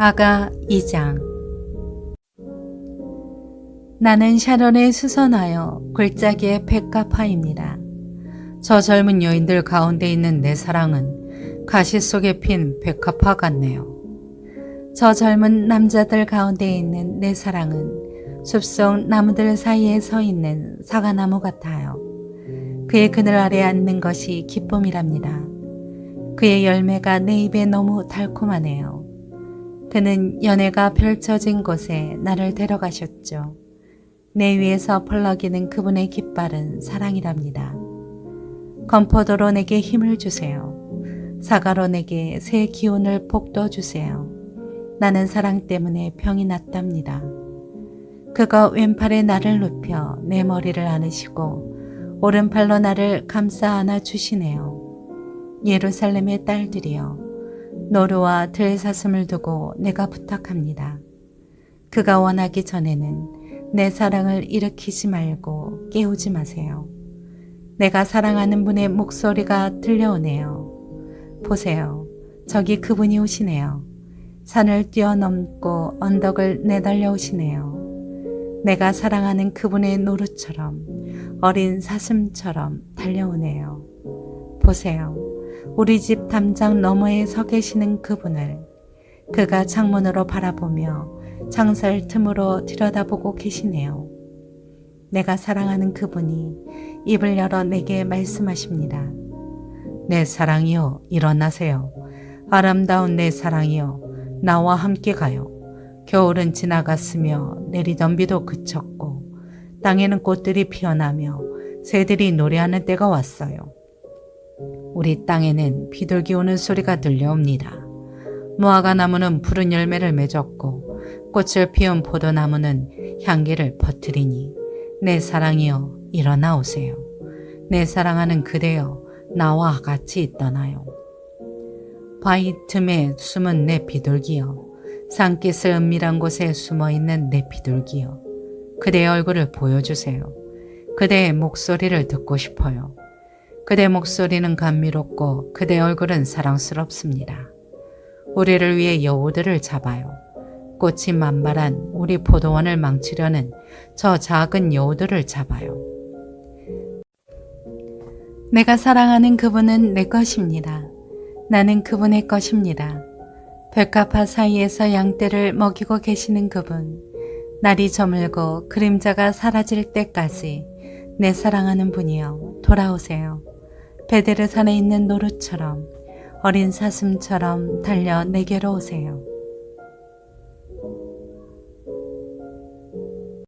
아가 2장 나는 샤론에 수선하여 골짜기의 백가파입니다. 저 젊은 여인들 가운데 있는 내 사랑은 가시 속에 핀 백합화 같네요. 저 젊은 남자들 가운데 있는 내 사랑은 숲속 나무들 사이에 서 있는 사과나무 같아요. 그의 그늘 아래 앉는 것이 기쁨이랍니다. 그의 열매가 내 입에 너무 달콤하네요. 그는 연애가 펼쳐진 곳에 나를 데려가셨죠. 내 위에서 펄럭이는 그분의 깃발은 사랑이랍니다. 건포도로 내게 힘을 주세요. 사과로 내게 새 기운을 북돋 주세요. 나는 사랑 때문에 병이 났답니다. 그가 왼팔에 나를 눕혀 내 머리를 안으시고 오른팔로 나를 감싸 안아 주시네요. 예루살렘의 딸들이여 노루와 들사슴을 두고 내가 부탁합니다. 그가 원하기 전에는 내 사랑을 일으키지 말고 깨우지 마세요. 내가 사랑하는 분의 목소리가 들려오네요. 보세요. 저기 그분이 오시네요. 산을 뛰어넘고 언덕을 내달려 오시네요. 내가 사랑하는 그분의 노루처럼 어린 사슴처럼 달려오네요. 보세요. 우리 집 담장 너머에 서 계시는 그분을 그가 창문으로 바라보며 창살 틈으로 들여다보고 계시네요. 내가 사랑하는 그분이 입을 열어 내게 말씀하십니다. 내 사랑이여 일어나세요. 아름다운 내 사랑이여 나와 함께 가요. 겨울은 지나갔으며 내리던 비도 그쳤고 땅에는 꽃들이 피어나며 새들이 노래하는 때가 왔어요. 우리 땅에는 비둘기 오는 소리가 들려옵니다. 무화과 나무는 푸른 열매를 맺었고 꽃을 피운 포도나무는 향기를 퍼뜨리니 내 사랑이여 일어나 오세요. 내 사랑하는 그대여 나와 같이 떠나요. 바위 틈에 숨은 내 비둘기여 산깃을 은밀한 곳에 숨어있는 내 비둘기여 그대의 얼굴을 보여주세요. 그대의 목소리를 듣고 싶어요. 그대 목소리는 감미롭고 그대 얼굴은 사랑스럽습니다. 우리를 위해 여우들을 잡아요. 꽃이 만발한 우리 포도원을 망치려는 저 작은 여우들을 잡아요. 내가 사랑하는 그분은 내 것입니다. 나는 그분의 것입니다. 백가파 사이에서 양떼를 먹이고 계시는 그분, 날이 저물고 그림자가 사라질 때까지 내 사랑하는 분이여 돌아오세요. 베데르산에 있는 노루처럼 어린 사슴처럼 달려 내게로 오세요.